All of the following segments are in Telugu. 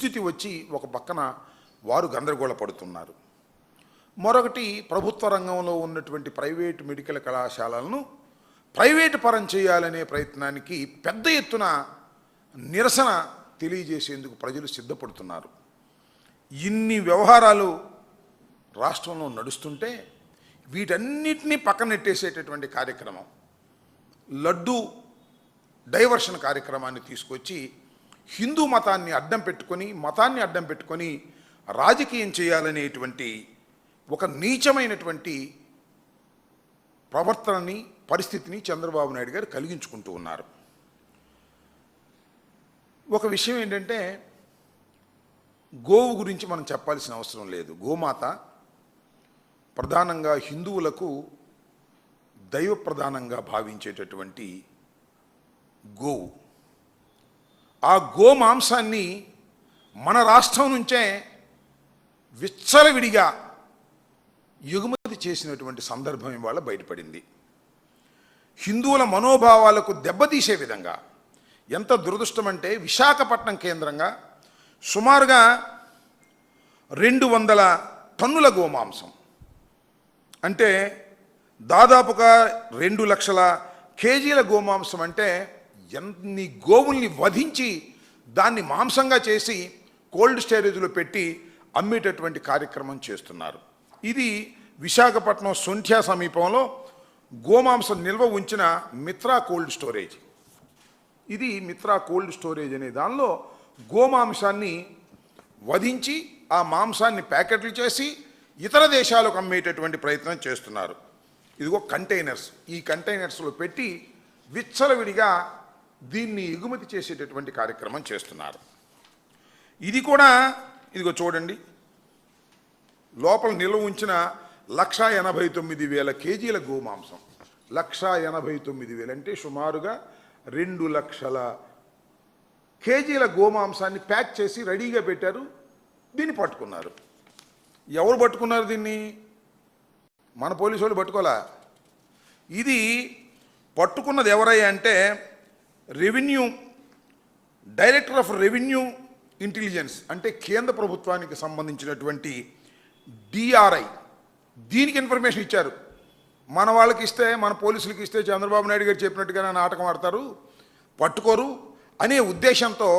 దుస్థితి వచ్చి ఒక పక్కన వారు గందరగోళపడుతున్నారు మరొకటి ప్రభుత్వ రంగంలో ఉన్నటువంటి ప్రైవేటు మెడికల్ కళాశాలలను ప్రైవేటు పరం చేయాలనే ప్రయత్నానికి పెద్ద ఎత్తున నిరసన తెలియజేసేందుకు ప్రజలు సిద్ధపడుతున్నారు. ఇన్ని వ్యవహారాలు రాష్ట్రంలో నడుస్తుంటే వీటన్నిటినీ పక్కనెట్టేసేటటువంటి కార్యక్రమం లడ్డు డైవర్షన్ కార్యక్రమాన్ని తీసుకొచ్చి హిందూ మతాన్ని అడ్డం పెట్టుకొని మతాన్ని అడ్డం పెట్టుకొని రాజకీయం చేయాలనేటువంటి ఒక నీచమైనటువంటి ప్రవర్తనని పరిస్థితిని చంద్రబాబు నాయుడు గారు కలిగించుకుంటూ ఉన్నారు. ఒక విషయం ఏంటంటే గోవు గురించి మనం చెప్పాల్సిన అవసరం లేదు. గోమాత ప్రధానంగా హిందువులకు దైవ ప్రధానంగా భావించేటటువంటి గోవు. ఆ గో మాంసాన్ని మన రాష్ట్రం నుంచే విచ్చలవిడిగా ఎగుమతి చేసినటువంటి సందర్భం ఇవాళ బయటపడింది. హిందువుల మనోభావాలకు దెబ్బతీసే విధంగా ఎంత దురదృష్టం అంటే విశాఖపట్నం కేంద్రంగా సుమారుగా రెండు వందల టన్నుల గోమాంసం. అంటే దాదాపుగా రెండు లక్షల కేజీల గోమాంసం అంటే ఎన్ని గోవుల్ని వధించి దాన్ని మాంసంగా చేసి కోల్డ్ స్టోరేజ్లో పెట్టి అమ్మేటటువంటి కార్యక్రమం చేస్తున్నారు. ఇది విశాఖపట్నం సొంఠ్యా సమీపంలో గోమాంసం నిల్వ ఉంచిన మిత్రా కోల్డ్ స్టోరేజ్. ఇది మిత్రా కోల్డ్ స్టోరేజ్ అనే దానిలో గోమాంసాన్ని వధించి ఆ మాంసాన్ని ప్యాకెట్లు చేసి ఇతర దేశాలకు అమ్మేటటువంటి ప్రయత్నం చేస్తున్నారు. ఇదిగో కంటైనర్స్ ఈ కంటైనర్స్లో పెట్టి విచ్చలవిడిగా దీన్ని ఎగుమతి చేసేటటువంటి కార్యక్రమం చేస్తున్నారు. ఇది కూడా ఇదిగో చూడండి. లోపల నిల్వ ఉంచిన లక్షా ఎనభై తొమ్మిది వేల కేజీల గోమాంసం. లక్షా ఎనభై తొమ్మిది వేలు అంటే సుమారుగా రెండు లక్షల కేజీల గోమాంసాన్ని ప్యాక్ చేసి రెడీగా పెట్టారు. దీన్ని పట్టుకున్నారు. ఎవరు పట్టుకున్నారు దీన్ని? మన పోలీసు వాళ్ళు పట్టుకోలే? ఇది పట్టుకున్నది ఎవరయ్యా అంటే revenue director of revenue intelligence అంటే కేంద్ర ప్రభుత్వానికి సంబంధించినటువంటి డిఆర్ఐ దీనికి ఇన్ఫర్మేషన్ ఇచ్చారు. మన వాళ్ళకి ఇస్తే మన పోలీసులకి ఇస్తే చంద్రబాబు నాయుడు గారు చెప్పినట్టుగానే నాటకం ఆడతారు పట్టుకోరు అనే ఉద్దేశంతో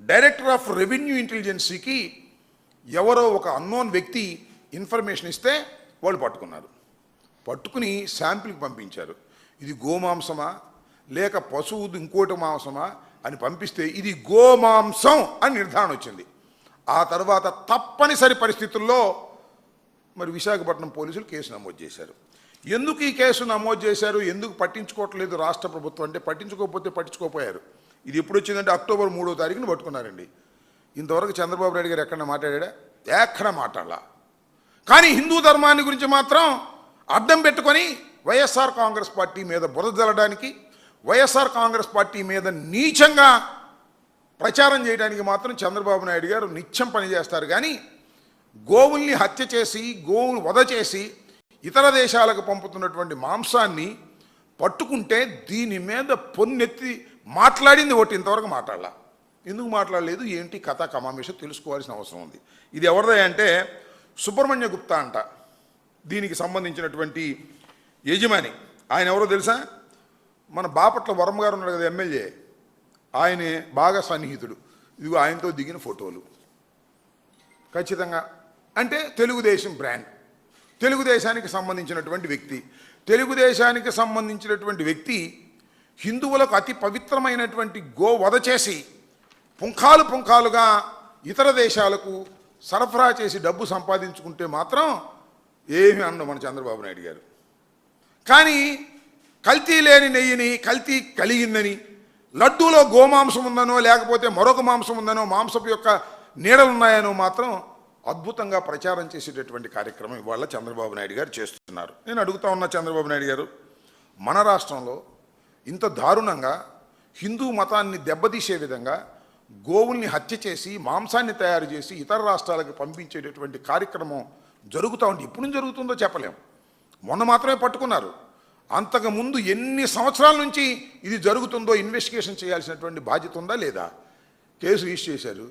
డైరెక్టర్ ఆఫ్ రెవెన్యూ ఇంటెలిజెన్సీకి ఎవరో ఒక అన్నోన్ వ్యక్తి ఇన్ఫర్మేషన్ ఇస్తే వాళ్ళు పట్టుకున్నారు. పట్టుకుని శాంపిల్కి పంపించారు. ఇది గోమాంసమా? లేక పశువు ఇంకోటి మాంసమా అని పంపిస్తే ఇది గోమాంసం అని నిర్ధారణ వచ్చింది. ఆ తర్వాత తప్పనిసరి పరిస్థితుల్లో మరి విశాఖపట్నం పోలీసులు కేసు నమోదు చేశారు. ఎందుకు ఈ కేసు నమోదు చేశారు? ఎందుకు పట్టించుకోవట్లేదు రాష్ట్ర ప్రభుత్వం? అంటే పట్టించుకోకపోతే పట్టించుకోపోయారు. ఇది ఎప్పుడు వచ్చిందంటే అక్టోబర్ మూడో తారీఖున పట్టుకున్నారండి. ఇంతవరకు చంద్రబాబు నాయుడు గారు ఎక్కడ మాట్లాడా? ఎక్కడ మాట్లాడాల? కానీ హిందూ ధర్మాన్ని గురించి మాత్రం అడ్డం పెట్టుకొని వైఎస్ఆర్ కాంగ్రెస్ పార్టీ మీద బురద జల్లడానికి వైఎస్ఆర్ కాంగ్రెస్ పార్టీ మీద నీచంగా ప్రచారం చేయడానికి మాత్రం చంద్రబాబు నాయుడు గారు నిత్యం పనిచేస్తారు కానీ గోవుల్ని హత్య చేసి గోవులు వధ చేసి ఇతర దేశాలకు పంపుతున్నటువంటి మాంసాన్ని పట్టుకుంటే దీని మీద పొన్నెత్తి మాట్లాడింది ఒకటి ఇంతవరకు మాట్లాడాల. ఎందుకు మాట్లాడలేదు? ఏంటి కథ కమామేషం తెలుసుకోవాల్సిన అవసరం ఉంది. ఇది ఎవరిదే అంటే సుబ్రహ్మణ్య గుప్తా అంట. దీనికి సంబంధించినటువంటి యజమాని. ఆయన ఎవరో తెలుసా? మన బాపట్ల వరం గారు ఉన్నాడు కదా ఎమ్మెల్యే ఆయనే బాగా సన్నిహితుడు. ఇదిగో ఆయనతో దిగిన ఫోటోలు. ఖచ్చితంగా. అంటే తెలుగుదేశం బ్రాండ్. తెలుగుదేశానికి సంబంధించినటువంటి వ్యక్తి. తెలుగుదేశానికి సంబంధించినటువంటి వ్యక్తి హిందువులకు అతి పవిత్రమైనటువంటి గోవధ చేసి పుంఖాలు పుంఖాలుగా ఇతర దేశాలకు సరఫరా చేసి డబ్బు సంపాదించుకుంటే మాత్రం ఏమి అన్న మన చంద్రబాబు నాయుడు గారు. కానీ కల్తీ లేని నెయ్యిని కల్తీ కలిగిందని లడ్డూలో గోమాంసం ఉందనో లేకపోతే మరొక మాంసం ఉందనో మాంసపు యొక్క నీడలు ఉన్నాయనో మాత్రం అద్భుతంగా ప్రచారం చేసేటటువంటి కార్యక్రమం ఇవాళ చంద్రబాబు నాయుడు గారు చేస్తున్నారు. నేను అడుగుతా ఉన్నా చంద్రబాబు నాయుడు గారు మన రాష్ట్రంలో ఇంత దారుణంగా హిందూ మతాన్ని దెబ్బతీసే విధంగా గోవుల్ని హత్య చేసి మాంసాన్ని తయారు చేసి ఇతర రాష్ట్రాలకు పంపించేటటువంటి కార్యక్రమం జరుగుతూ ఉంటే ఇప్పుడు జరుగుతుందో చెప్పలేం. మొన్న మాత్రమే పట్టుకున్నారు. అంతకుముందు ఎన్ని సంవత్సరాల నుంచి ఇది జరుగుతుందో ఇన్వెస్టిగేషన్ చేయాల్సినటువంటి బాధ్యత ఉందా లేదా? కేసు రిజిస్టర్ చేశారు.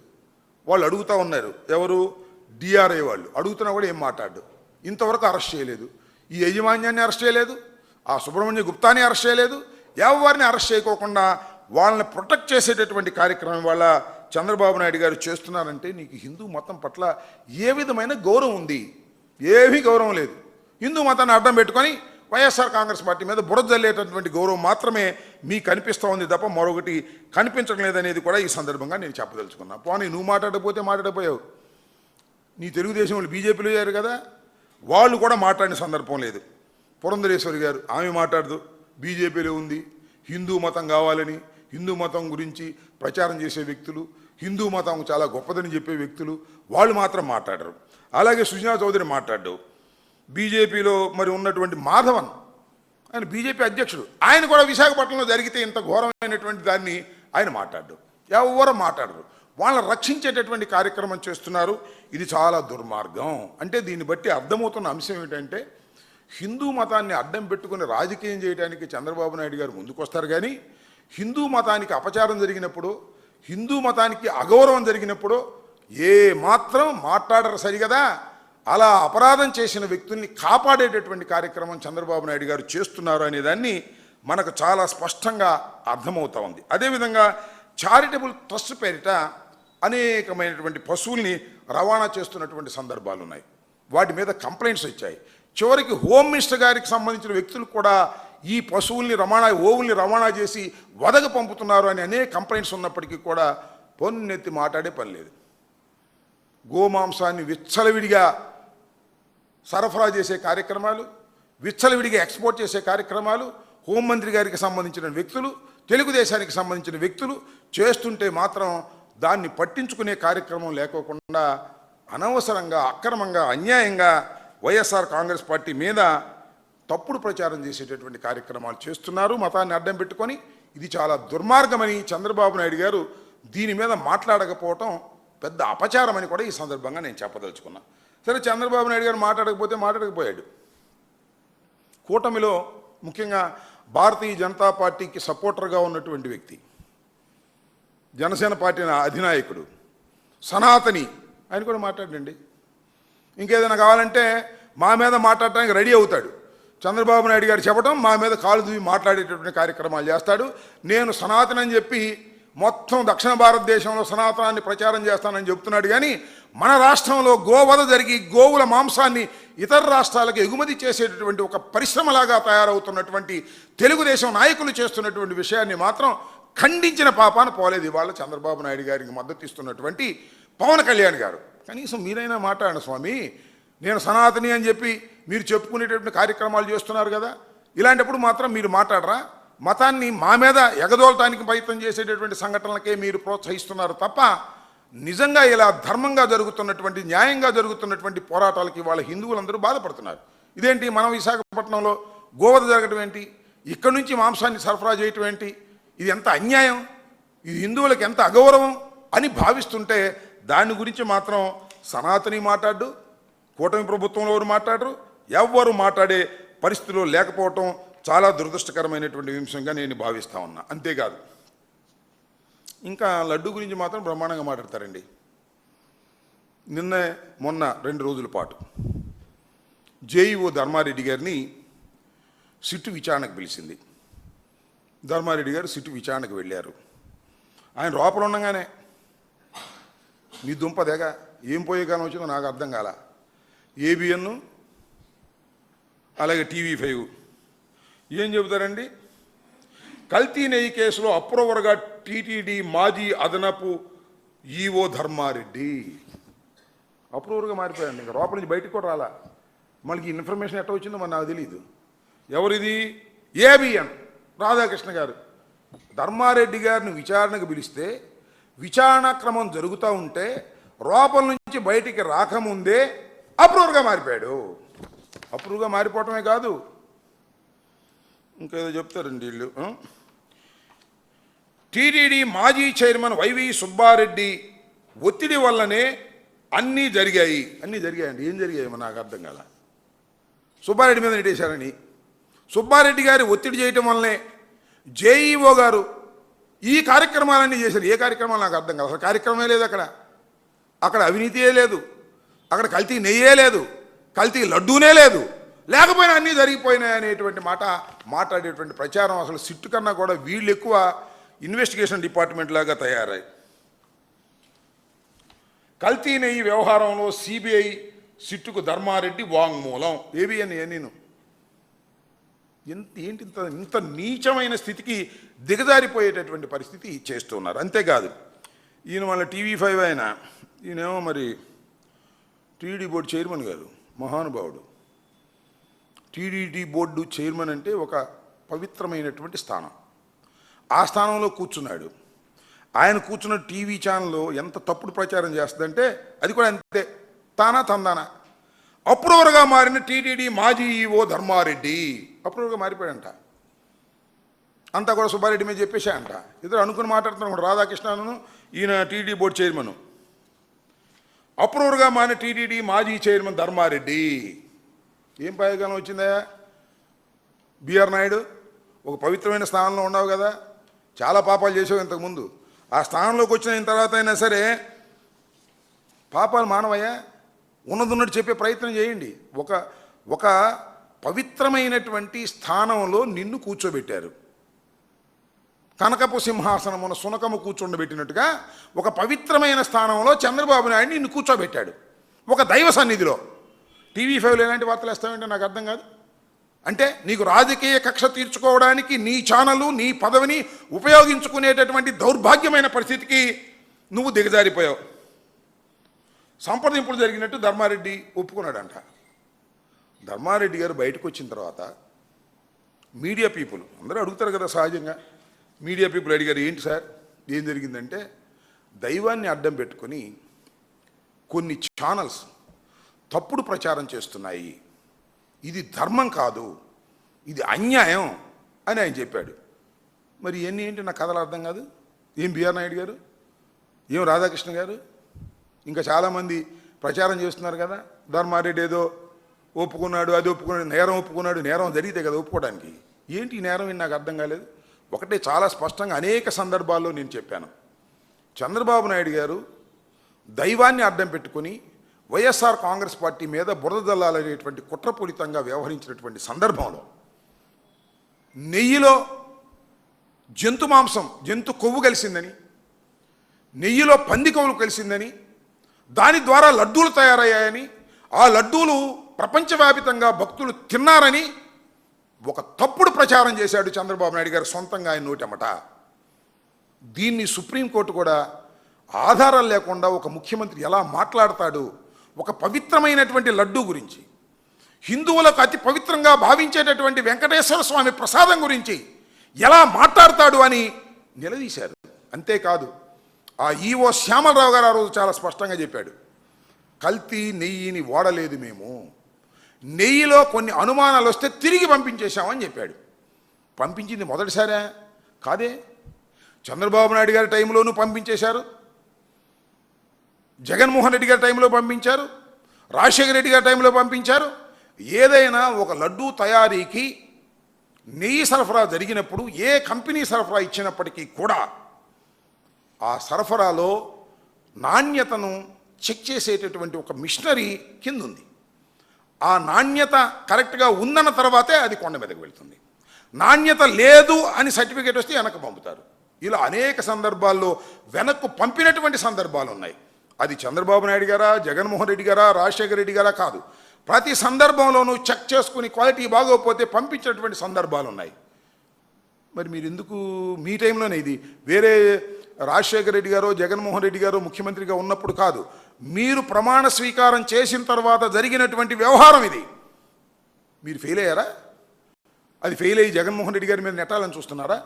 వాళ్ళు అడుగుతా ఉన్నారు. ఎవరు? డిఆర్ఐ వాళ్ళు. అడుగుతున్నా కూడా ఏం మాట్లాడు ఇంతవరకు అరెస్ట్ చేయలేదు. ఈ యజమాన్యాన్ని అరెస్ట్ చేయలేదు. ఆ సుబ్రహ్మణ్య గుప్తాని అరెస్ట్ చేయలేదు. ఎవరిని అరెస్ట్ చేయకోకుండా వాళ్ళని ప్రొటెక్ట్ చేసేటటువంటి కార్యక్రమం వాళ్ళ చంద్రబాబు నాయుడు గారు చేస్తున్నారంటే నీకు హిందూ మతం పట్ల ఏ విధమైన గౌరవం ఉంది? ఏమీ గౌరవం లేదు. హిందూ మతాన్ని అడ్డం పెట్టుకొని వైఎస్ఆర్ కాంగ్రెస్ పార్టీ మీద బురద జల్లేటటువంటి గౌరవం మాత్రమే మీకు కనిపిస్తూ ఉంది తప్ప మరొకటి కనిపించడం లేదనేది కూడా ఈ సందర్భంగా నేను చెప్పదలుచుకున్నా. పోనీ నువ్వు మాట్లాడకపోతే మాట్లాడపోయావు నీ తెలుగుదేశం వాళ్ళు బీజేపీలో అయ్యారు కదా వాళ్ళు కూడా మాట్లాడిన సందర్భం లేదు. పురంధరేశ్వరి గారు ఆమె మాట్లాడదు బీజేపీలో ఉంది హిందూ మతం కావాలని హిందూ మతం గురించి ప్రచారం చేసే వ్యక్తులు హిందూ మతం చాలా గొప్పదని చెప్పే వ్యక్తులు వాళ్ళు మాత్రం మాట్లాడరు. అలాగే సుజనా చౌదరి మాట్లాడ్డావు. బీజేపీలో మరి ఉన్నటువంటి మాధవన్ ఆయన బీజేపీ అధ్యక్షుడు. ఆయన కూడా విశాఖపట్నంలో జరిగితే ఇంత ఘోరమైనటువంటి దాన్ని ఆయన మాట్లాడు ఎవరు మాట్లాడరు. వాళ్ళని రక్షించేటటువంటి కార్యక్రమం చేస్తున్నారు. ఇది చాలా దుర్మార్గం. అంటే దీన్ని బట్టి అర్థమవుతున్న అంశం ఏంటంటే హిందూ మతాన్ని అడ్డం పెట్టుకుని రాజకీయం చేయడానికి చంద్రబాబు నాయుడు గారు ముందుకొస్తారు కానీ హిందూ మతానికి అపచారం జరిగినప్పుడు హిందూ మతానికి అగౌరవం జరిగినప్పుడు ఏ మాత్రం మాట్లాడరు సరిగదా? అలా అపరాధం చేసిన వ్యక్తుల్ని కాపాడేటటువంటి కార్యక్రమం చంద్రబాబు నాయుడు గారు చేస్తున్నారు అనేదాన్ని మనకు చాలా స్పష్టంగా అర్థమవుతా ఉంది. అదేవిధంగా చారిటబుల్ ట్రస్ట్ పేరిట అనేకమైనటువంటి పశువుల్ని రవాణా చేస్తున్నటువంటి సందర్భాలు ఉన్నాయి వాటి మీద కంప్లైంట్స్ వచ్చాయి. చివరికి హోమ్ మినిస్టర్ గారికి సంబంధించిన వ్యక్తులు కూడా ఈ పశువుల్ని రవాణా ఓవుల్ని రవాణా చేసి వదగ పంపుతున్నారు అని అనేక కంప్లైంట్స్ ఉన్నప్పటికీ కూడా పొన్నెత్తి మాట్లాడే పని లేదు. గోమాంసాన్ని విచ్చలవిడిగా సరఫరా చేసే కార్యక్రమాలు విచ్చలవిడిగా ఎక్స్పోర్ట్ చేసే కార్యక్రమాలు హోంమంత్రి గారికి సంబంధించిన వ్యక్తులు తెలుగుదేశానికి సంబంధించిన వ్యక్తులు చేస్తుంటే మాత్రం దాన్ని పట్టించుకునే కార్యక్రమం లేకోకుండా అనవసరంగా అక్రమంగా అన్యాయంగా వైఎస్ఆర్ కాంగ్రెస్ పార్టీ మీద తప్పుడు ప్రచారం చేసేటటువంటి కార్యక్రమాలు చేస్తున్నారు. మతాన్ని అడ్డం పెట్టుకొని ఇది చాలా దుర్మార్గమని చంద్రబాబు నాయుడు గారు దీని మీద మాట్లాడకపోవటం పెద్ద అపచారం అని కూడా ఈ సందర్భంగా నేను చెప్పదలుచుకున్నాను సరే చంద్రబాబు నాయుడు గారు మాట్లాడకపోతే మాట్లాడకపోయాడు. కూటమిలో ముఖ్యంగా భారతీయ జనతా పార్టీకి సపోర్టర్గా ఉన్నటువంటి వ్యక్తి జనసేన పార్టీ అధినాయకుడు సనాతని ఆయన కూడా మాట్లాడండి. ఇంకేదైనా కావాలంటే మా మీద మాట్లాడటానికి రెడీ అవుతాడు. చంద్రబాబు నాయుడు గారు చెప్పడం మా మీద కాలు దూవి మాట్లాడేటటువంటి కార్యక్రమాలు చేస్తాడు. నేను సనాతన అని చెప్పి మొత్తం దక్షిణ భారతదేశంలో సనాతనాన్ని ప్రచారం చేస్తానని చెప్తున్నాడు కానీ మన రాష్ట్రంలో గోవధ జరిగి గోవుల మాంసాన్ని ఇతర రాష్ట్రాలకు ఎగుమతి చేసేటటువంటి ఒక పరిశ్రమలాగా తయారవుతున్నటువంటి తెలుగుదేశం నాయకులు చేస్తున్నటువంటి విషయాన్ని మాత్రం ఖండించిన పాపాన పోలేదు ఇవాళ చంద్రబాబు నాయుడు గారికి మద్దతు ఇస్తున్నటువంటి పవన్ కళ్యాణ్ గారు. కనీసం మీరైనా మాట్లాడండి స్వామి నేను సనాతని అని చెప్పి మీరు చెప్పుకునేటటువంటి కార్యక్రమాలు చేస్తున్నారు కదా ఇలాంటప్పుడు మాత్రం మీరు మాట్లాడరా? మతాన్ని మా మీద ఎగదోలటానికి ప్రయత్నం చేసేటటువంటి సంఘటనలకే మీరు ప్రోత్సహిస్తున్నారు తప్ప నిజంగా ఇలా ధర్మంగా జరుగుతున్నటువంటి న్యాయంగా జరుగుతున్నటువంటి పోరాటాలకి వాళ్ళ హిందువులందరూ బాధపడుతున్నారు. ఇదేంటి? మనం విశాఖపట్నంలో గోవద జరగడం ఏంటి? ఇక్కడి నుంచి మాంసాన్ని సరఫరా చేయటం ఏంటి? ఇది ఎంత అన్యాయం? ఇది హిందువులకు ఎంత అగౌరవం అని భావిస్తుంటే దాని గురించి మాత్రం సనాతని మాట్లాడు కూటమి ప్రభుత్వంలో ఎవరు మాట్లాడరు ఎవ్వరు మాట్లాడే పరిస్థితిలో లేకపోవటం చాలా దురదృష్టకరమైనటువంటి వింశంగా నేను భావిస్తా ఉన్నా. అంతేకాదు ఇంకా లడ్డు గురించి మాత్రం బ్రహ్మాండంగా మాట్లాడతారండి. నిన్న మొన్న రెండు రోజుల పాటు జేఈఓ ధర్మారెడ్డి గారిని సిట్టు విచారణకు పిలిచింది. ధర్మారెడ్డి గారు సిట్టు విచారణకు వెళ్ళారు. ఆయన లోపల ఉండగానే నీ దుంప ఏం పోయే కానీ వచ్చిందో నాకు అర్థం కాల. ఏబిఎన్ అలాగే టీవీ ఫైవ్ ఏం చెబుతారండి? కల్తీ నెయ్యి కేసులో అప్రూవర్గా టీటీడీ మాజీ అదనపు ఈఓ ధర్మారెడ్డి. అప్రూవర్గా మారిపోయాడు ఇంకా. లోపల నుంచి బయటకు కూడా రాలా. మనకి ఇన్ఫర్మేషన్ ఎట్లా వచ్చిందో మరి నాకు తెలియదు ఎవరిది? ఏబిఎన్ రాధాకృష్ణ గారు. ధర్మారెడ్డి గారిని విచారణకు పిలిస్తే విచారణ క్రమం జరుగుతూ ఉంటే లోపల నుంచి బయటికి రాకముందే అప్రూవర్గా మారిపోయాడు. అప్రూవ్గా మారిపోవటమే కాదు ఇంకేదో చెప్తారండి వీళ్ళు టీడీడీ మాజీ చైర్మన్ వైవి సుబ్బారెడ్డి ఒత్తిడి వల్లనే అన్నీ జరిగాయి. అన్నీ జరిగాయండి. ఏం జరిగాయి నాకు అర్థం కాల. సుబ్బారెడ్డి మీద నెట్టేశారని. సుబ్బారెడ్డి గారి ఒత్తిడి చేయటం వల్లనే జేఈఓ గారు ఈ కార్యక్రమాలన్నీ చేశారు. ఏ కార్యక్రమాలు నాకు అర్థం కాదు అసలు కార్యక్రమే లేదు అక్కడ. అక్కడ అవినీతియే లేదు. అక్కడ కల్తీ నెయ్యే లేదు. కల్తీ లడ్డూనే లేదు. లేకపోయినా అన్నీ జరిగిపోయినాయి అనేటువంటి మాట మాట్లాడేటువంటి ప్రచారం అసలు సిట్టు కన్నా కూడా వీళ్ళు ఎక్కువ ఇన్వెస్టిగేషన్ డిపార్ట్మెంట్ లాగా తయారాయి కల్తీ నెయ్యి వ్యవహారంలో సిబిఐ సిట్టుకు ధర్మారెడ్డి వాంగ్మూలం. అని నేను? ఎంత ఏంటి ఇంత ఇంత నీచమైన స్థితికి దిగజారిపోయేటటువంటి పరిస్థితి చేస్తున్నారు అంతేకాదు ఈయన వాళ్ళ టీవీ ఫైవ్ అయినా ఈయనేమో మరి టీడీ బోర్డు చైర్మన్ గారు మహానుభావుడు. టీడీటీ బోర్డు చైర్మన్ అంటే ఒక పవిత్రమైనటువంటి స్థానం. ఆ స్థానంలో కూర్చున్నాడు. ఆయన కూర్చున్న టీవీ ఛానల్లో ఎంత తప్పుడు ప్రచారం చేస్తుందంటే అది కూడా అంతే. తానా తందానా? అప్రూవర్గా మారిన టీటీడీ మాజీ ఈఓ ధర్మారెడ్డి. అప్రూవర్గా మారిపోయాడంట. అంతా కూడా సుబ్బారెడ్డి మీద చెప్పేశాయంట ఇద్దరు అనుకుని మాట్లాడుతున్నారు రాధాకృష్ణను ఈయన టీడీ బోర్డు చైర్మన్. అప్రూవర్గా మారిన టీటీడీ మాజీ చైర్మన్ ధర్మారెడ్డి. ఏం ప్రయోజనం వచ్చిందా? బిఆర్ నాయుడు ఒక పవిత్రమైన స్థానంలో ఉన్నావు కదా. చాలా పాపాలు చేసావు ఇంతకుముందు. ఆ స్థానంలోకి వచ్చిన తర్వాత అయినా సరే పాపాలు మానవయ్యా. ఉన్నదున్నట్టు చెప్పే ప్రయత్నం చేయండి. ఒక ఒక పవిత్రమైనటువంటి స్థానంలో నిన్ను కూర్చోబెట్టారు. కనకపు సింహాసనమున సునకము కూర్చుండబెట్టినట్టుగా ఒక పవిత్రమైన స్థానంలో చంద్రబాబు నాయుడు నిన్ను కూర్చోబెట్టాడు. ఒక దైవ సన్నిధిలో. టీవీ ఫైవ్లో ఎలాంటి వార్తలు వేస్తామంటే నాకు అర్థం కాదు. అంటే నీకు రాజకీయ కక్ష తీర్చుకోవడానికి నీ ఛానలు నీ పదవిని ఉపయోగించుకునేటటువంటి దౌర్భాగ్యమైన పరిస్థితికి నువ్వు దిగజారిపోయావు. సంప్రదింపులు జరిగినట్టు ధర్మారెడ్డి ఒప్పుకున్నాడంట. ధర్మారెడ్డి గారు బయటకు వచ్చిన తర్వాత మీడియా పీపుల్ అందరూ అడుగుతారు కదా సహజంగా మీడియా పీపుల్ అడిగారు ఏంటి సార్ ఏం జరిగిందంటే దైవాన్ని అడ్డం పెట్టుకొని కొన్ని ఛానల్స్ తప్పుడు ప్రచారం చేస్తున్నాయి. ఇది ధర్మం కాదు. ఇది అన్యాయం అని ఆయన చెప్పాడు. మరి ఇవన్నీ ఏంటి? నా కథలు అర్థం కాదు. ఏం బిఆర్ నాయుడు గారు? ఏం రాధాకృష్ణ గారు? ఇంకా చాలామంది ప్రచారం చేస్తున్నారు కదా. ధర్మారెడ్డి ఏదో ఒప్పుకున్నాడు అది ఒప్పుకున్నాడు నేరం ఒప్పుకున్నాడు నేరం జరిగితే కదా ఒప్పుకోవడానికి. ఏంటి ఈ నేరం నాకు అర్థం కాలేదు. ఒకటే చాలా స్పష్టంగా అనేక సందర్భాల్లో నేను చెప్పాను. చంద్రబాబు నాయుడు గారు దైవాన్ని అడ్డం పెట్టుకొని వైఎస్ఆర్ కాంగ్రెస్ పార్టీ మీద బురద జల్లాలనేటువంటి కుట్రపూరితంగా వ్యవహరించినటువంటి సందర్భంలో నెయ్యిలో జంతు మాంసం జంతు కొవ్వు కలిసిందని నెయ్యిలో పంది కొవ్వులు కలిసిందని దాని ద్వారా లడ్డూలు తయారయ్యాయని ఆ లడ్డూలు ప్రపంచవ్యాపితంగా భక్తులు తిన్నారని ఒక తప్పుడు ప్రచారం చేశాడు చంద్రబాబు నాయుడు గారు సొంతంగా ఆయన నోటమట. దీన్ని సుప్రీంకోర్టు కూడా ఆధారాలు లేకుండా ఒక ముఖ్యమంత్రి ఎలా మాట్లాడతాడు ఒక పవిత్రమైనటువంటి లడ్డు గురించి హిందువులకు అతి పవిత్రంగా భావించేటటువంటి వెంకటేశ్వర స్వామి ప్రసాదం గురించి ఎలా మాట్లాడతాడు అని నిలదీశారు. అంతేకాదు ఆ ఈవో శ్యామలరావు గారు ఆ రోజు చాలా స్పష్టంగా చెప్పాడు కల్తీ నెయ్యిని వాడలేదు మేము. నెయ్యిలో కొన్ని అనుమానాలు వస్తే తిరిగి పంపించేశామని చెప్పాడు. పంపించింది మొదటిసారా? కాదే. చంద్రబాబు నాయుడు గారి టైంలోనూ పంపించేశారు. జగన్మోహన్ రెడ్డి గారి టైంలో పంపించారు రాజశేఖర రెడ్డి గారి టైంలో పంపించారు. ఏదైనా ఒక లడ్డూ తయారీకి నెయ్యి సరఫరా జరిగినప్పుడు ఏ కంపెనీ సరఫరా ఇచ్చినప్పటికీ కూడా ఆ సరఫరాలో నాణ్యతను చెక్ చేసేటటువంటి ఒక మిషనరీ కింద ఉంది ఆ నాణ్యత కరెక్ట్గా ఉందన్న తర్వాతే అది కొండ మీదకి వెళ్తుంది. నాణ్యత లేదు అని సర్టిఫికేట్ వస్తే వెనక్కి పంపుతారు. ఇలా అనేక సందర్భాల్లో వెనక్కు పంపినటువంటి సందర్భాలు ఉన్నాయి అది చంద్రబాబు నాయుడు గారా జగన్మోహన్ రెడ్డి గారా రాజశేఖర రెడ్డి గారా కాదు. ప్రతి సందర్భంలోనూ చెక్ చేసుకుని క్వాలిటీ బాగోకపోతే పంపించినటువంటి సందర్భాలు ఉన్నాయి. మరి మీరు ఎందుకు మీ టైంలోనే ఇది? వేరే రాజశేఖర రెడ్డి గారు జగన్మోహన్ రెడ్డి గారు ముఖ్యమంత్రిగా ఉన్నప్పుడు కాదు. మీరు ప్రమాణ స్వీకారం చేసిన తర్వాత జరిగినటువంటి వ్యవహారం ఇది. మీరు ఫెయిల్ అయ్యారా? అది ఫెయిల్ అయ్యి జగన్మోహన్ రెడ్డి గారి మీద నెట్టాలని చూస్తున్నారా?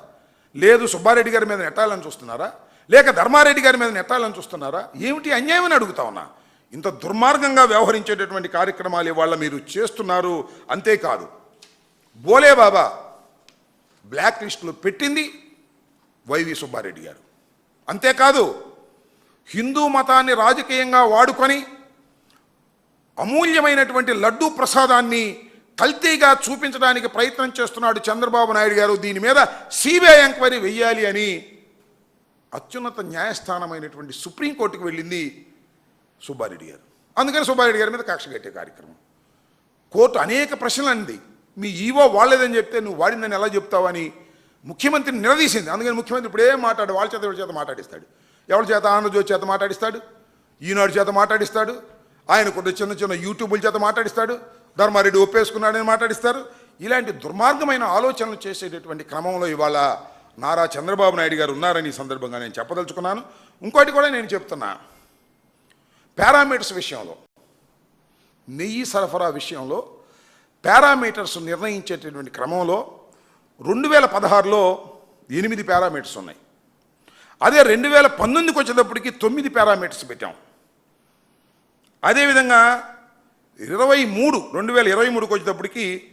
లేదు సుబ్బారెడ్డి గారి మీద నెట్టాలని చూస్తున్నారా? లేక ధర్మారెడ్డి గారి మీద నెట్టాలని చూస్తున్నారా? ఏమిటి అన్యాయం అని అడుగుతా ఉన్నా. ఇంత దుర్మార్గంగా వ్యవహరించేటటువంటి కార్యక్రమాలు ఇవాళ మీరు చేస్తున్నారు అంతేకాదు. బోలే బాబా బ్లాక్ లిస్టులో పెట్టింది వైవి సుబ్బారెడ్డి గారు. అంతేకాదు హిందూ మతాన్ని రాజకీయంగా వాడుకొని అమూల్యమైనటువంటి లడ్డూ ప్రసాదాన్ని కల్తీగా చూపించడానికి ప్రయత్నం చేస్తున్నాడు చంద్రబాబు నాయుడు గారు. దీని మీద సిబిఐ ఎంక్వైరీ వెయ్యాలి అని అత్యున్నత న్యాయస్థానమైనటువంటి సుప్రీంకోర్టుకు వెళ్ళింది సుబ్బారెడ్డి గారు. అందుకని సుబ్బారెడ్డి గారి మీద కక్ష కట్టే కార్యక్రమం. కోర్టు అనేక ప్రశ్నలు అంది. మీ ఈవో వాడలేదని చెప్తే నువ్వు వాడిందని ఎలా చెప్తావని ముఖ్యమంత్రిని నిలదీసింది. అందుకని ముఖ్యమంత్రి ఇప్పుడు ఏం మాట్లాడు వాళ్ళ చేత ఎవరి చేత మాట్లాడిస్తాడు. ఎవరి చేత ఆంధ్రజ్యోతి చేత మాట్లాడిస్తాడు ఈనాడు చేత మాట్లాడిస్తాడు ఆయన కొన్ని చిన్న చిన్న యూట్యూబుల చేత మాట్లాడిస్తాడు ధర్మారెడ్డి ఒప్పేసుకున్నాడని మాట్లాడిస్తారు. ఇలాంటి దుర్మార్గమైన ఆలోచనలు చేసేటటువంటి క్రమంలో ఇవాళ నారా చంద్రబాబు నాయుడు గారు ఉన్నారని ఈ సందర్భంగా నేను చెప్పదలుచుకున్నాను. ఇంకోటి కూడా నేను చెప్తున్నా. పారామీటర్స్ విషయంలో నెయ్యి సరఫరా విషయంలో పారామీటర్స్ నిర్ణయించేటటువంటి క్రమంలో రెండు వేల పదహారులో ఎనిమిది పారామీటర్స్ ఉన్నాయి. అదే రెండు వేల పంతొమ్మిదికి వచ్చేటప్పటికి తొమ్మిది పారామీటర్స్ పెట్టాం. అదేవిధంగా ఇరవై మూడు రెండు వేల ఇరవై మూడుకి వచ్చేటప్పటికి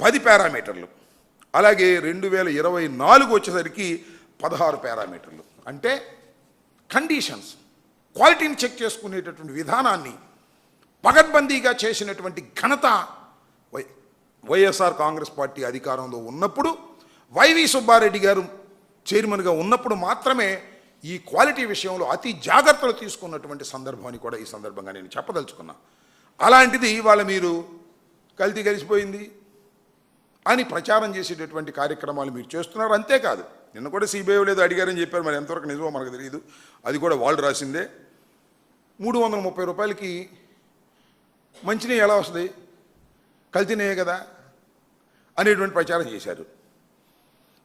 పది పారామీటర్లు. అలాగే రెండు వేల ఇరవై నాలుగు వచ్చేసరికి పదహారు పారామీటర్లు. అంటే కండిషన్స్ క్వాలిటీని చెక్ చేసుకునేటటువంటి విధానాన్ని పగడ్బందీగా చేసినటువంటి ఘనత వై వైఎస్ఆర్ కాంగ్రెస్ పార్టీ అధికారంలో ఉన్నప్పుడు వైవి సుబ్బారెడ్డి గారు చైర్మన్గా ఉన్నప్పుడు మాత్రమే ఈ క్వాలిటీ విషయంలో అతి జాగ్రత్తలు తీసుకున్నటువంటి సందర్భాన్ని కూడా ఈ సందర్భంగా నేను చెప్పదలుచుకున్నా. అలాంటిది ఇవాళ మీరు కల్తీ కలిసిపోయింది అని ప్రచారం చేసేటటువంటి కార్యక్రమాలు మీరు చేస్తున్నారు. అంతేకాదు నిన్న కూడా సిబిఐ లేదు అడిగారని చెప్పారు. మరి ఎంతవరకు నిజమో మనకు తెలియదు. అది కూడా వాళ్ళు రాసిందే. మూడు వందల ముప్పై రూపాయలకి మంచినీళ్ళు ఎలా వస్తుంది? కల్తీనే కదా అనేటువంటి ప్రచారం చేశారు.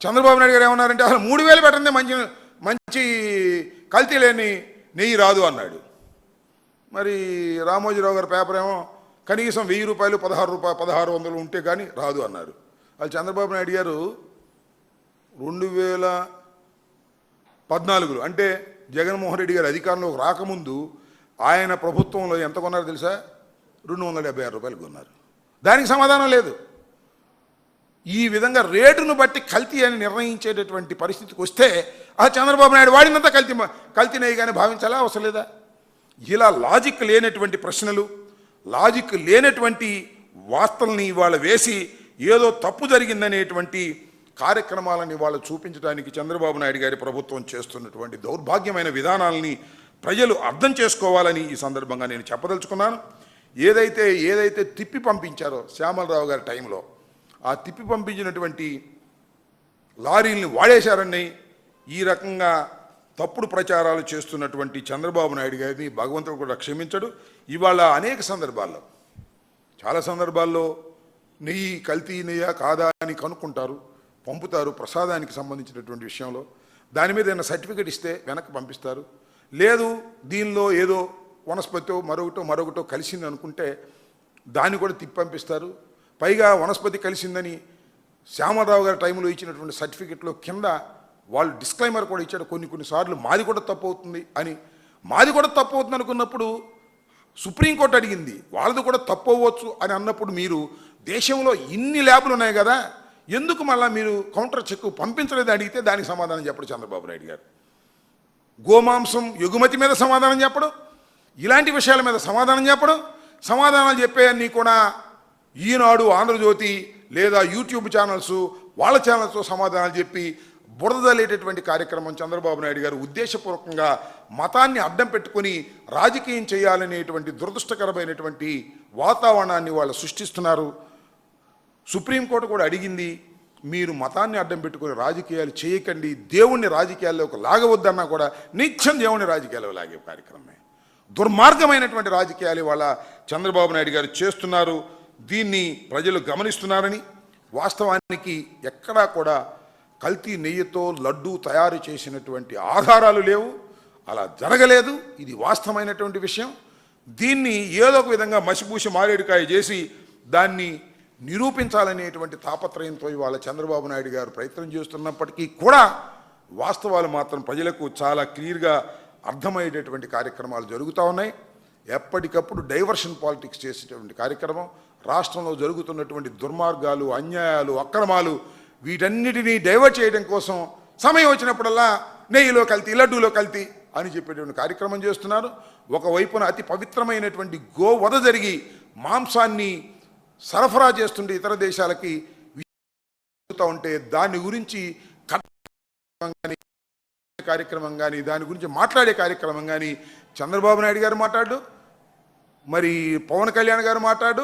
చంద్రబాబు నాయుడు గారు ఏమన్నారంటే అసలు మూడు వేలు పెట్టండి మంచి మంచి కల్తీ లేని నెయ్యి రాదు అన్నాడు. మరి రామోజీరావు గారి పేపర్ ఏమో కనీసం వెయ్యి రూపాయలు పదహారు రూపాయలు పదహారు వందలు ఉంటే కానీ రాదు అన్నారు. వాళ్ళు చంద్రబాబు నాయుడు గారు రెండు వేల పద్నాలుగులో అంటే జగన్మోహన్ రెడ్డి గారు అధికారంలోకి రాకముందు ఆయన ప్రభుత్వంలో ఎంత కొన్నారో తెలుసా? రెండు వందల డెబ్బై ఆరు రూపాయలు కొన్నారు. దానికి సమాధానం లేదు. ఈ విధంగా రేటును బట్టి కల్తీ అని నిర్ణయించేటటువంటి పరిస్థితికి వస్తే ఆ చంద్రబాబు నాయుడు వాడినంత కల్తీ కల్తీనయ్యి కానీ భావించాలా? అవసరం లేదా? ఇలా లాజిక్ లేనటువంటి ప్రశ్నలు లాజిక్ లేనటువంటి వార్తల్ని ఇవాళ వేసి ఏదో తప్పు జరిగిందనేటువంటి కార్యక్రమాలని వాళ్ళు చూపించడానికి చంద్రబాబు నాయుడు గారి ప్రభుత్వం చేస్తున్నటువంటి దౌర్భాగ్యమైన విధానాలని ప్రజలు అర్థం చేసుకోవాలని ఈ సందర్భంగా నేను చెప్పదలుచుకున్నాను. ఏదైతే ఏదైతే తిప్పి పంపించారో శ్యామలరావు గారి టైంలో ఆ తిప్పి పంపించినటువంటి లారీల్ని వాడేశారని ఈ రకంగా తప్పుడు ప్రచారాలు చేస్తున్నటువంటి చంద్రబాబు నాయుడు గారిని భగవంతుడు కూడా క్షమించడు ఇవాళ అనేక సందర్భాల్లో చాలా సందర్భాల్లో నెయ్యి కల్తీ నెయ్య కాదా అని కనుక్కుంటారు పంపుతారు ప్రసాదానికి సంబంధించినటువంటి విషయంలో. దాని మీద ఏదైనా సర్టిఫికేట్ ఇస్తే వెనక్కి పంపిస్తారు. లేదు దీనిలో ఏదో వనస్పతితో మరొకటో మరొకటో కలిసింది అనుకుంటే దాన్ని కూడా తిప్పి పంపిస్తారు. పైగా వనస్పతి కలిసిందని శ్యామరావు గారి టైంలో ఇచ్చినటువంటి సర్టిఫికెట్లో కింద వాళ్ళు డిస్క్లైమర్ కూడా ఇచ్చాడు కొన్ని కొన్నిసార్లు మాది కూడా తప్పు అవుతుంది అని. మాది కూడా తప్పు అవుతుంది అనుకున్నప్పుడు సుప్రీంకోర్టు అడిగింది వాళ్ళది కూడా తప్పు అవ్వచ్చు అని అన్నప్పుడు మీరు దేశంలో ఇన్ని ల్యాబులు ఉన్నాయి కదా ఎందుకు మళ్ళీ మీరు కౌంటర్ చెక్ పంపించలేదు అడిగితే దానికి సమాధానం చెప్పడు చంద్రబాబు నాయుడు గారు. గోమాంసం ఎగుమతి మీద సమాధానం చెప్పడం ఇలాంటి విషయాల మీద సమాధానం చెప్పడం. సమాధానాలు చెప్పేయన్నీ కూడా ఈనాడు ఆంధ్రజ్యోతి లేదా యూట్యూబ్ ఛానల్స్ వాళ్ళ ఛానల్స్తో సమాధానాలు చెప్పి బురదలేటటువంటి కార్యక్రమం చంద్రబాబు నాయుడు గారు ఉద్దేశపూర్వకంగా మతాన్ని అడ్డం పెట్టుకొని రాజకీయం చేయాలనేటువంటి దురదృష్టకరమైనటువంటి వాతావరణాన్ని వాళ్ళు సృష్టిస్తున్నారు. సుప్రీంకోర్టు కూడా అడిగింది మీరు మతాన్ని అడ్డం పెట్టుకుని రాజకీయాలు చేయకండి దేవుణ్ణి రాజకీయాల్లోకి లాగవద్దన్నా కూడా నిత్యం దేవుణ్ణి రాజకీయాల్లో లాగే కార్యక్రమమే. దుర్మార్గమైనటువంటి రాజకీయాలు ఇవాళ చంద్రబాబు నాయుడు గారు చేస్తున్నారు. దీన్ని ప్రజలు గమనిస్తున్నారని వాస్తవానికి ఎక్కడా కూడా కల్తీ నెయ్యితో లడ్డు తయారు చేసినటువంటి ఆధారాలు లేవు. అలా జరగలేదు. ఇది వాస్తవమైనటువంటి విషయం. దీన్ని ఏదో ఒక విధంగా మసిపూసి మారేడుకాయ చేసి దాన్ని నిరూపించాలనేటువంటి తాపత్రయంతో ఇవాళ చంద్రబాబు నాయుడు గారు ప్రయత్నం చేస్తున్నప్పటికీ కూడా వాస్తవాలు మాత్రం ప్రజలకు చాలా క్లియర్గా అర్థమయ్యేటటువంటి కార్యక్రమాలు జరుగుతూ ఉన్నాయి. ఎప్పటికప్పుడు డైవర్షన్ పాలిటిక్స్ చేసేటువంటి కార్యక్రమం రాష్ట్రంలో జరుగుతున్నటువంటి దుర్మార్గాలు అన్యాయాలు అక్రమాలు వీటన్నిటినీ డైవర్ట్ చేయడం కోసం సమయం వచ్చినప్పుడల్లా నెయ్యిలో కల్తీ లడ్డూలో కల్తీ అని చెప్పేటువంటి కార్యక్రమం చేస్తున్నారు. ఒకవైపున అతి పవిత్రమైనటువంటి గోవధ జరిగి మాంసాన్ని సరఫరా చేస్తుండే ఇతర దేశాలకి జరుగుతూ ఉంటే దాని గురించి కార్యక్రమం కానీ దాని గురించి మాట్లాడే కార్యక్రమం కానీ చంద్రబాబు నాయుడు గారు మాట్లాడు మరి పవన్ కళ్యాణ్ గారు మాట్లాడు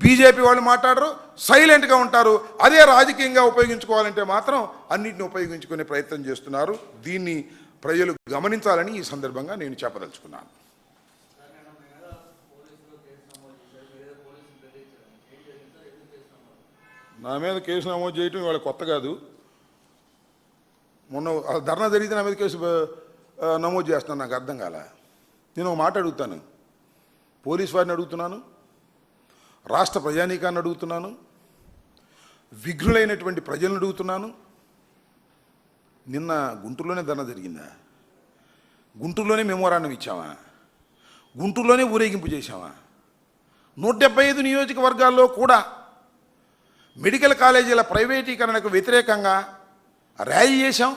బీజేపీ వాళ్ళు మాట్లాడరు సైలెంట్గా ఉంటారు. అదే రాజకీయంగా ఉపయోగించుకోవాలంటే మాత్రం అన్నింటిని ఉపయోగించుకునే ప్రయత్నం చేస్తున్నారు. దీన్ని ప్రజలు గమనించాలని ఈ సందర్భంగా నేను చెప్పదలుచుకున్నాను. నా మీద కేసు నమోదు చేయటం ఇవాళ కొత్త కాదు. మొన్న ధర్నా జరిగితే నా మీద కేసు నమోదు చేస్తున్నాను నాకు అర్థం కాల? నేను ఒక మాట అడుగుతాను. పోలీస్ వారిని అడుగుతున్నాను. రాష్ట్ర ప్రజానీకాన్ని అడుగుతున్నాను. విఘ్నులైనటువంటి ప్రజలను అడుగుతున్నాను. నిన్న గుంటూరులోనే ధర్నా జరిగిందా? గుంటూరులోనే మెమోరాండం ఇచ్చామా గుంటూరులోనే ఊరేగింపు చేశామా నూట డెబ్బై ఐదు నియోజకవర్గాల్లో కూడా మెడికల్ కాలేజీల ప్రైవేటీకరణకు వ్యతిరేకంగా ర్యాలీ చేశాం.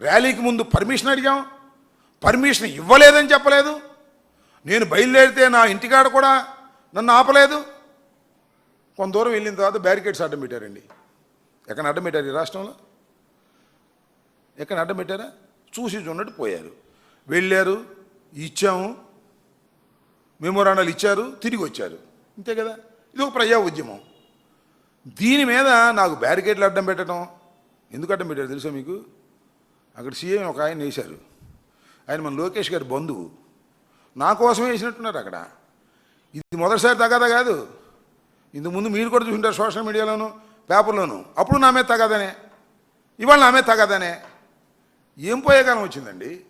ర్యాలీకి ముందు పర్మిషన్ అడిగాం. పర్మిషన్ ఇవ్వలేదని చెప్పలేదు. నేను బయలుదేరితే నా ఇంటికాడ కూడా నన్ను ఆపలేదు. కొంత దూరం వెళ్ళిన తర్వాత బ్యారికేడ్స్ అడ్డం పెట్టారండి ఎక్కడ అడ్డం పెట్టారు ఈ రాష్ట్రంలో? ఎక్కడ అడ్డం పెట్టారా చూసి చూడట్టు పోయారు. వెళ్ళారు ఇచ్చాము. మెమోరాండాలు ఇచ్చారు తిరిగి వచ్చారు. అంతే కదా? ఇది ఒక ప్రజా ఉద్యమం. దీని మీద నాకు బ్యారికేడ్లు అడ్డం పెట్టడం ఎందుకు అడ్డం పెట్టారు తెలుసా మీకు? అక్కడ సీఎం ఒక ఆయన వేశారు. ఆయన మన లోకేష్ గారి బంధువు. నా కోసమే వేసినట్టున్నారు అక్కడ. ఇది మొదటిసారి తగదా కాదు. ఇంతకుముందు మీరు కూడా చూసింటారు సోషల్ మీడియాలోను పేపర్లోను. అప్పుడు నా మీద తగదనే. ఇవాళ నా మీద తగదనే. ఏం పోయే కాలం వచ్చిందండి?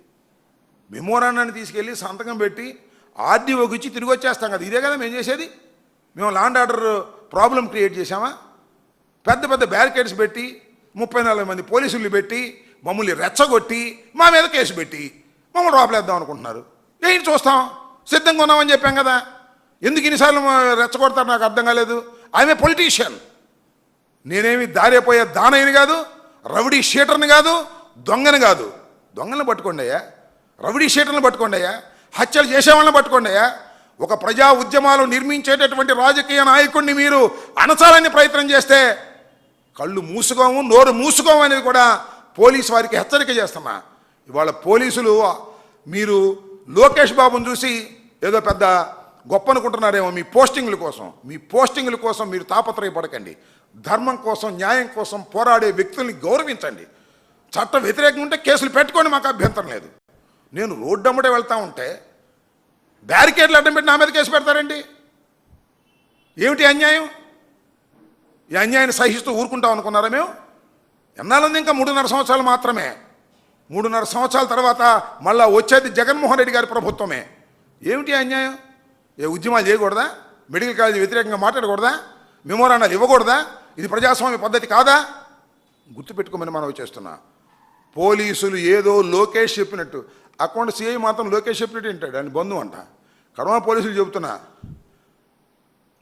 మెమోరాండాన్ని తీసుకెళ్ళి సంతకం పెట్టి ఆర్డీఓకి ఇచ్చి తిరిగి వచ్చేస్తాం కదా. ఇదే కదా మేము చేసేది? మేము లాండ్ ఆర్డర్ ప్రాబ్లం క్రియేట్ చేశామా? పెద్ద పెద్ద బ్యారికేడ్స్ పెట్టి ముప్పై నలభై మంది పోలీసులు పెట్టి మమ్మల్ని రెచ్చగొట్టి మా మీద కేసు పెట్టి మమ్మల్ని లోపలేద్దాం అనుకుంటున్నారు. ఏంటి చూస్తాం? సిద్ధంగా ఉన్నామని చెప్పాం కదా. ఎందుకు ఇన్నిసార్లు రెచ్చగొడతారు నాకు అర్థం కాలేదు. ఆమె పొలిటీషియన్ నేనేమి దారిపోయే దానయ్యని కాదు రౌడీ షీటర్ని కాదు దొంగని కాదు. దొంగలను పట్టుకోండి అయ్యా. రౌడీ షీటర్ని పట్టుకోండి అయ్యా. హత్యలు చేసేవాళ్ళని పట్టుకోండి అయ్యా. ఒక ప్రజా ఉద్యమాలు నిర్మించేటటువంటి రాజకీయ నాయకుడిని మీరు అణచాలని ప్రయత్నం చేస్తే కళ్ళు మూసుకోము నోరు మూసుకోము అనేది కూడా పోలీసు వారికి హెచ్చరిక చేస్తున్నా. ఇవాళ పోలీసులు మీరు లోకేష్ బాబుని చూసి ఏదో పెద్ద గొప్ప అనుకుంటున్నారేమో మీ పోస్టింగ్ల కోసం. మీ పోస్టింగ్ల కోసం మీరు తాపత్రయపడకండి. ధర్మం కోసం న్యాయం కోసం పోరాడే వ్యక్తుల్ని గౌరవించండి. చట్ట వ్యతిరేకంగా ఉంటే కేసులు పెట్టుకోండి మాకు అభ్యంతరం లేదు. నేను రోడ్డు అమ్మడే వెళ్తా ఉంటే బ్యారికేడ్లు అడ్డం పెట్టి నా మీద కేసు పెడతారండి? ఏమిటి అన్యాయం? ఈ అన్యాయాన్ని సహిస్తూ ఊరుకుంటాం అనుకున్నారా మేము? ఎన్నాళ్ళంది ఇంకా మూడున్నర సంవత్సరాలు మాత్రమే. మూడున్నర సంవత్సరాల తర్వాత మళ్ళా వచ్చేది జగన్మోహన్ రెడ్డి గారి ప్రభుత్వమే. ఏమిటి అన్యాయం? ఏ ఉద్యమాలు చేయకూడదా? మెడికల్ కాలేజీ వ్యతిరేకంగా మాట్లాడకూడదా? మెమోరాండాలు ఇవ్వకూడదా? ఇది ప్రజాస్వామ్య పద్ధతి కాదా? గుర్తుపెట్టుకోమని మనం చేస్తున్నాం. పోలీసులు ఏదో లోకేష్ చెప్పినట్టు. అకౌంట్ సిఐ మాత్రం లోకేష్ చెప్పినట్టు వింటాడు. ఆయన బంధువు అంట. కడమ పోలీసులు చెబుతున్నా.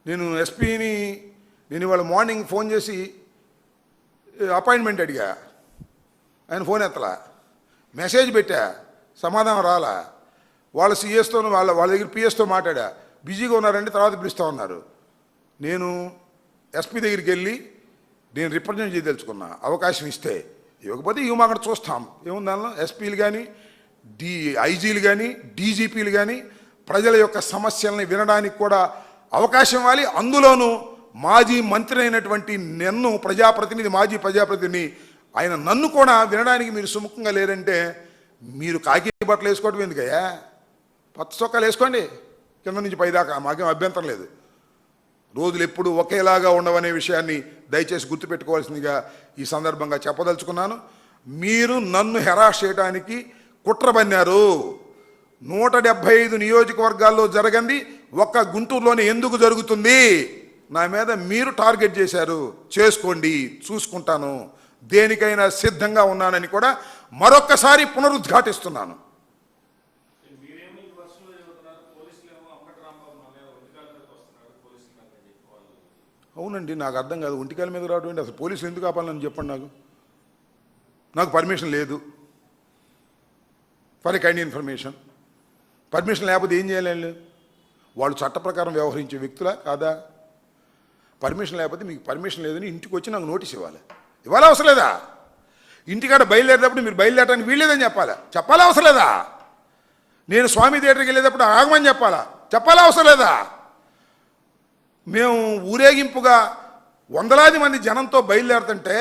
నేను ఎస్పీని నేను ఇవాళ మార్నింగ్ ఫోన్ చేసి అపాయింట్మెంట్ అడిగా. ఆయన ఫోన్ ఎత్తలా. మెసేజ్ పెట్టా. సమాధానం రాలా. వాళ్ళ సిఎస్తో వాళ్ళ వాళ్ళ దగ్గర పిఎస్తో మాట్లాడా. బిజీగా ఉన్నారండి తర్వాత పిలుస్తూ ఉన్నారు నేను ఎస్పీ దగ్గరికి వెళ్ళి నేను రిప్రజెంట్ చేయదలుచుకున్నా అవకాశం ఇస్తే. ఇవ్వకపోతే ఇవి అక్కడ చూస్తాం. ఏముంది దానిలో ఎస్పీలు కానీ డి ఐజీలు కానీ డీజీపీలు కానీ ప్రజల యొక్క సమస్యల్ని వినడానికి కూడా అవకాశం ఇవ్వాలి. అందులోనూ మాజీ మంత్రి అయినటువంటి నన్ను ప్రజాప్రతినిధి మాజీ ప్రజాప్రతినిధిని ఆయన నన్ను కూడా వినడానికి మీరు సుముఖంగా లేరంటే మీరు కాకి బట్టలు వేసుకోవడం ఎందుకయ్యా? పచ్చ చొక్కాలు వేసుకోండి. కింద నుంచి పైదాకా మాకేం అభ్యంతరం లేదు. రోజులు ఎప్పుడు ఒకేలాగా ఉండవనే విషయాన్ని దయచేసి గుర్తుపెట్టుకోవాల్సిందిగా ఈ సందర్భంగా చెప్పదలుచుకున్నాను. మీరు నన్ను హెరాస్ చేయడానికి కుట్ర పన్నారు. నూట డెబ్భై ఐదు నియోజకవర్గాల్లో జరగండి ఒక్క గుంటూరులోనే ఎందుకు జరుగుతుంది? నా మీద మీరు టార్గెట్ చేశారు. చేసుకోండి చూసుకుంటాను. దేనికైనా సిద్ధంగా ఉన్నానని కూడా మరొక్కసారి పునరుద్ఘాటిస్తున్నాను మీరేమో ఈ వర్షంలో చదువుతున్నారు పోలీసులు ఏమో అంబటి రాంబాబు మా మీద ఒంటికాల మీదకి వస్తున్నాడు పోలీసులు మీద అని చెప్పి వాళ్ళు అవునండి నాకు అర్థం కాదు. ఒంటికాల మీద రావడం ఏంటి? అసలు పోలీసులు ఎందుకు ఆపాలని చెప్పండి నాకు? నాకు పర్మిషన్ లేదు. For kind information. పర్మిషన్ లేకపోతే ఏం చేయలేదు వాళ్ళు? వాళ్ళు చట్ట ప్రకారం వ్యవహరించే వ్యక్తులా? కాదా? పర్మిషన్ లేకపోతే మీకు పర్మిషన్ లేదని ఇంటికి వచ్చి నాకు నోటీస్ ఇవ్వాలి. ఇవ్వాలి అవసరం లేదా? ఇంటికాడ బయలుదేరేటప్పుడు మీరు బయలుదేరడానికి వీల్లేదని చెప్పాలా? చెప్పాలా అవసరం లేదా? నేను స్వామి థియేటర్కి వెళ్ళేటప్పుడు ఆగమని చెప్పాలా? చెప్పాలా అవసరం లేదా? మేము ఊరేగింపుగా వందలాది మంది జనంతో బయలుదేరుతుంటే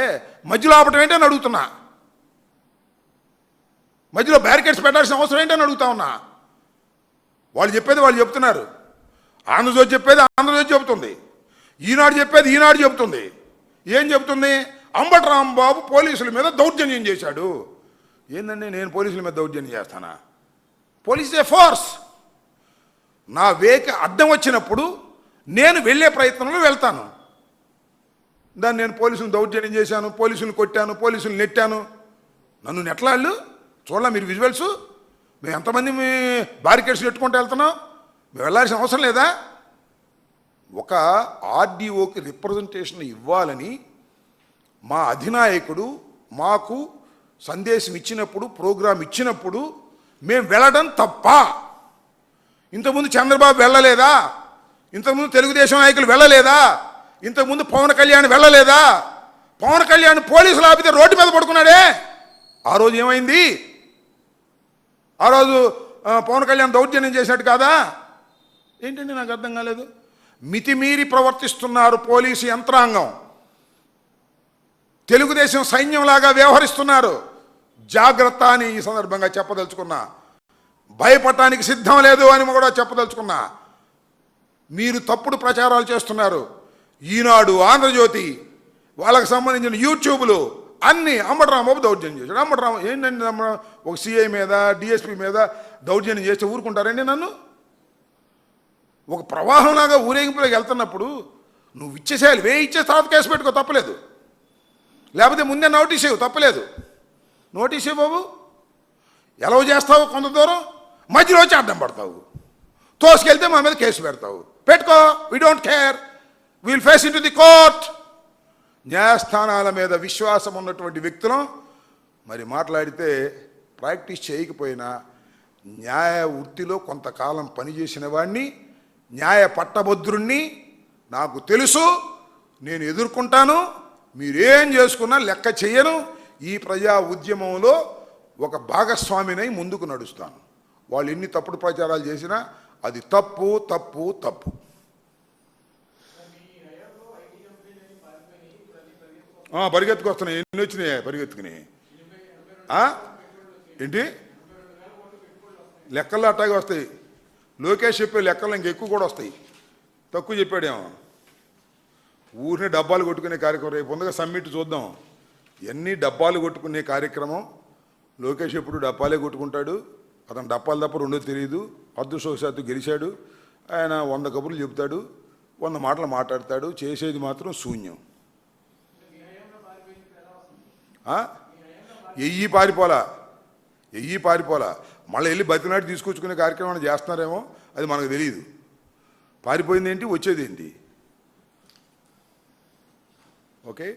మధ్యలో ఆపటం ఏంటని అడుగుతున్నా. మధ్యలో బ్యారికేడ్స్ పెట్టాల్సిన అవసరం ఏంటని అడుగుతా ఉన్నా. వాళ్ళు చెప్పేది వాళ్ళు చెప్తున్నారు. ఆంధ్రజ్యోతి చెప్పేది ఆంధ్రజ్యోతి చెబుతుంది. ఈనాడు చెప్పేది ఈనాడు చెబుతుంది. ఏం చెబుతుంది? అంబటి రాంబాబు పోలీసుల మీద దౌర్జన్యం చేశాడు. ఏందండి నేను పోలీసుల మీద దౌర్జన్యం చేస్తానా? Police a force? నా వేక అడ్డం వచ్చినప్పుడు నేను వెళ్ళే ప్రయత్నంలో వెళ్తాను. దాన్ని నేను పోలీసులు దౌర్జన్యం చేశాను పోలీసులు కొట్టాను పోలీసులు నెట్టాను. నన్ను నెట్లాళ్ళు చూడాల మీరు విజువల్స్? మేము ఎంతమంది మీ బారికేడ్స్ నెట్టుకుంటూ వెళ్తున్నాం? మేము వెళ్ళాల్సిన అవసరం లేదా? ఒక ఆర్డీఓకి రిప్రజెంటేషన్ ఇవ్వాలని మా అధినాయకుడు మాకు సందేశం ఇచ్చినప్పుడు ప్రోగ్రాం ఇచ్చినప్పుడు మేము వెళ్ళడం తప్ప. ఇంతకుముందు చంద్రబాబు వెళ్ళలేదా? ఇంతకుముందు తెలుగుదేశం నాయకులు వెళ్ళలేదా? ఇంతకుముందు పవన్ కళ్యాణ్ వెళ్ళలేదా? పవన్ కళ్యాణ్ పోలీసులు ఆపితే రోడ్డు మీద పడుకున్నాడే? ఆ రోజు ఏమైంది? ఆ రోజు పవన్ కళ్యాణ్ దౌర్జన్యం చేసినట్టు కాదా? ఏంటండి నాకు అర్థం కాలేదు. మితిమీరి ప్రవర్తిస్తున్నారు పోలీసు యంత్రాంగం. తెలుగుదేశం సైన్యంలాగా వ్యవహరిస్తున్నారు. జాగ్రత్త అని ఈ సందర్భంగా చెప్పదలుచుకున్నా. భయపడటానికి సిద్ధం లేదు అని కూడా చెప్పదలుచుకున్నా. మీరు తప్పుడు ప్రచారాలు చేస్తున్నారు. ఈనాడు ఆంధ్రజ్యోతి వాళ్ళకి సంబంధించిన యూట్యూబ్లు అన్ని అంబటరాంబాబు దౌర్జన్యం చేశాడు. అంబటరామ ఏంటండి నమ్మ- ఒక సిఐ మీద డిఎస్పి మీద దౌర్జన్యం చేస్తే ఊరుకుంటారండి నన్ను? ఒక ప్రవాహంలాగా ఊరేగింపులోకి వెళ్తున్నప్పుడు నువ్వు ఇచ్చేసేయాలి. వే ఇచ్చే తర్వాత కేసు పెట్టుకో తప్పలేదు. లేకపోతే ముందే నోటీస్ ఇవ్వు తప్పలేదు. నోటీస్ ఇవ్వు బాబు. ఎలా చేస్తావు కొంత దూరం? మధ్యలో వచ్చి అడ్డం పడతావు. తోసుకెళ్తే మా మీద కేసు పెడతావు. పెట్టుకో we don't care will face into the court న్యాయస్థానాల మీద విశ్వాసం ఉన్నటువంటి వ్యక్తులం మరి మాట్లాడితే ప్రాక్టీస్ చేయకపోయినా న్యాయ వృత్తిలో కొంతకాలం పనిచేసిన వాడిని న్యాయ పట్టభద్రుణ్ణి నాకు తెలుసు నేను ఎదుర్కొంటాను మీరేం చేసుకున్నా లెక్క చేయను ఈ ప్రజా ఉద్యమంలో ఒక భాగస్వామినై ముందుకు నడుస్తాను. వాళ్ళు ఎన్ని తప్పుడు ప్రచారాలు చేసినా అది తప్పు తప్పు తప్పు. పరిగెత్తుకొస్తున్నాయి. ఎన్ని వచ్చినాయి? పరిగెత్తుకుని ఏంటి? లెక్కల్లో అట్టాగే వస్తాయి. లోకేష్ చెప్పే లెక్కలు ఇంకెక్కువ కూడా వస్తాయి. తక్కువ చెప్పాడేమో. ఊరిని డబ్బాలు కొట్టుకునే కార్యక్రమం రేపు ముందుగా సమ్మిట్ చూద్దాం. ఎన్ని డబ్బాలు కొట్టుకునే కార్యక్రమం? లోకేష్ ఎప్పుడు డబ్బాలే కొట్టుకుంటాడు. అతను డప్పాలు తప్ప రెండో తెలియదు అదృష్టవశాత్తు గెలిచాడు. ఆయన వంద కబుర్లు చెబుతాడు వంద మాటలు మాట్లాడతాడు చేసేది మాత్రం శూన్యం. ఎయ్యి పారిపోలా ఎయ్యి పారిపోలా. మళ్ళీ వెళ్ళి బతినాటి తీసుకొచ్చుకునే కార్యక్రమం చేస్తున్నారేమో అది మనకు తెలియదు పారిపోయింది ఏంటి వచ్చేది ఏంటి ఓకే?